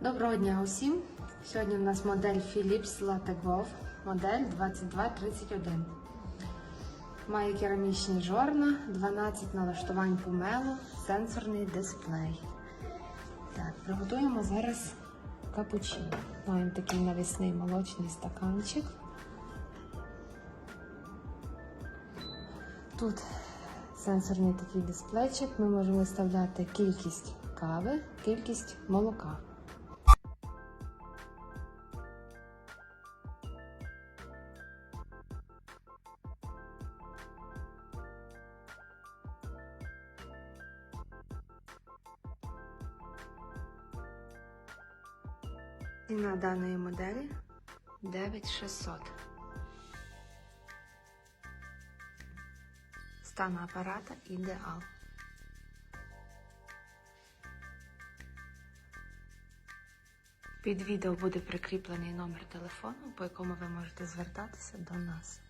Доброго дня усім! Сьогодні у нас модель Philips Lategov, модель 2231. Має керамічні жорна, 12 налаштувань помелу, сенсорний дисплей. Так, приготуємо зараз капучино. Маємо такий навісний молочний стаканчик. Тут сенсорний такий дисплейчик. Ми можемо виставляти кількість кави, кількість молока. Ціна даної моделі 9600. Стан апарата ідеал. Під відео буде прикріплений номер телефону, по якому ви можете звертатися до нас.